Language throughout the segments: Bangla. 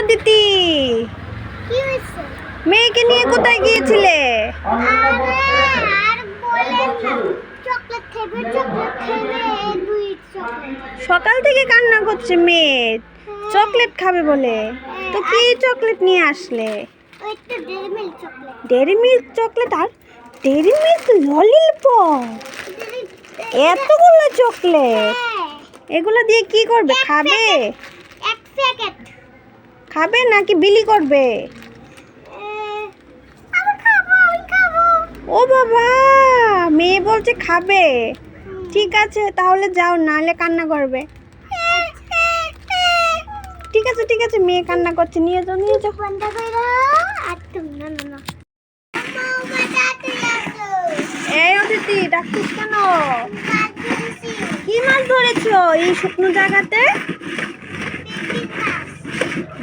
অদিতি? মেয়েকে নিয়ে কোথায় গিয়েছিলে? Chocolate chocolate chocolate. সকাল থেকে কান্না করছে মেয়ে। চকলেট খাবে বলে। তো কি চকলেট নিয়ে আসলে? Dairy Milk chocolate. চকলেট? আর ডেরি মিল্ক ললিপপ এতগুলো চকলেট? হ্যাঁ এগুলো দিয়ে কি করবে? খাবে? এক প্যাকেট। খাবে নাকি বিলি করবে? ও বাবা মেয়ে বলছে খাবে। ঠিক আছে তাহলে যাও নাহলে কান্না করবে। ঠিক আছে ঠিক আছে মেয়ে কান্না করছে নিয়ে যাও নিয়ে যাও। বন্ধ করো আর তুমি না না এই অদিতি ডাকছিস কেন? কি মাছ ধরেছো এই শুকনো জায়গাতে?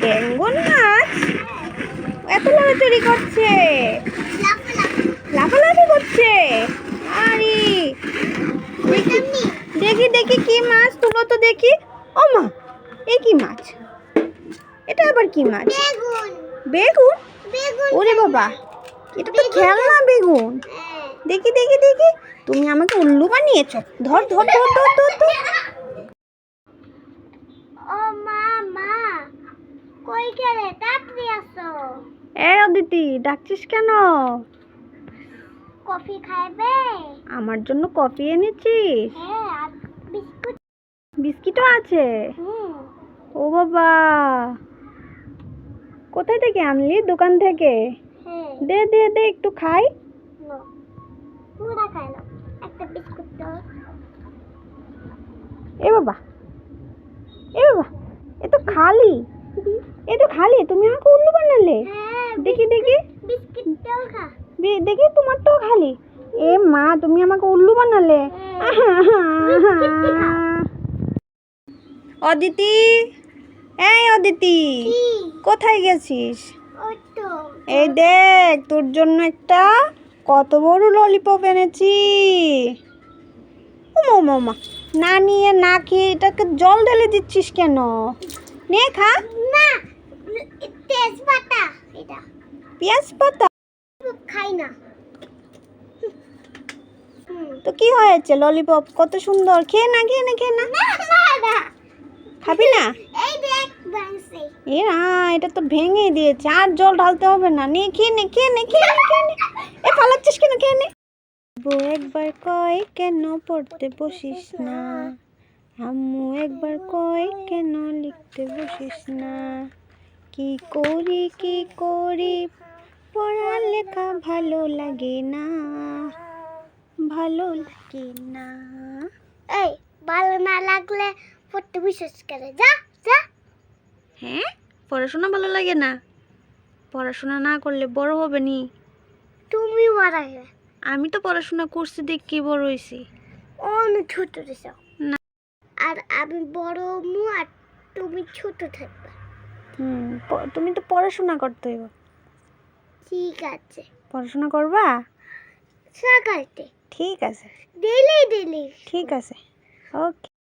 বেঙ্গন মাছ? এত লড়াচড়ি করছে। লাফো লাফো লাফালাফি করছে। আরে। দেখি দেখি দেখি কি মাছ তুলো তো দেখি। ও মা এ কি মাছ? এটা আবার কি মাছ? বেগুন। ওরে বাবা এটা তো খেলনা বেগুন। হ্যাঁ। দেখি দেখি দেখি। তুমি আমাকে উল্লু বানিয়েছো। ধর ধর ধর ধর ধর ধর ও মা মা কই গেলে তাড়াতাড়ি আসো এ অদিতি ডাকছিস কেন? কফি খাইবে? আমার জন্য কফি এনেছিস? হ্যাঁ বিস্কিটও আছে? ও বাবা। কোথায় থেকে আনলি? দোকান থেকে? হ্যাঁ। দে দে দে একটু খাই। এ বাবা। এ বাবা এ তো খালি। এ তো খালি তুমি আমাকে উল্লু বানালে। হ্যাঁ দেখি দেখি। দেখি তোমারটাও খালি। এ মা তুমি আমাকে উল্লু বানালে। অদিতি এই অদিতি কোথায় গেছিস? এই দেখ তোর জন্য একটা কত বড় ললিপপ এনেছি। ওমা ওমা না নিয়ে না খেয়ে এটাকে জল ঢেলে দিচ্ছিস কেন? নে খা। তেজপাতা। এটা। পেঁয়াজ পাতা খাই না। তো কি হয়েছে ললিপপ? কত সুন্দর। খেয়ে না খেয়ে না খেয়ে না। খাবি না? এ না এটা তো ভেঙে দিয়েছে। আর জল ঢালতে হবে না। নে খেয়ে নে খেয়ে নে খেয়ে নে খেয়ে নে। এ পালাচ্ছিস কেন? খেয়ে নে। বউ একবার কয় কেন পড়তে বসিস না? আম্মু একবার কয় কেন লিখতে বসিস না? কি করি কি করি? পড়ালেখা ভালো লাগে না। ভালো লাগে না। এই ভালো না লাগলে পড়তে বিশেষ করে যা যা। হ্যাঁ? পড়াশোনা ভালো লাগে না? পড়াশোনা না করলে বড় হবে নি। তুমি বাড়াবে আমি তো পড়াশোনা করছি দেখ কি বড় হয়েছি। অনেক ছোট দিছ না। আর আমি বড় মু আর তুমি ছোট থাকবে। হুম তুমি তো পড়াশোনা করতে হইব। ঠিক আছে। পড়াশোনা করবা? সকালতে। ঠিক আছে। ডেলি ডেলি ঠিক আছে। ওকে।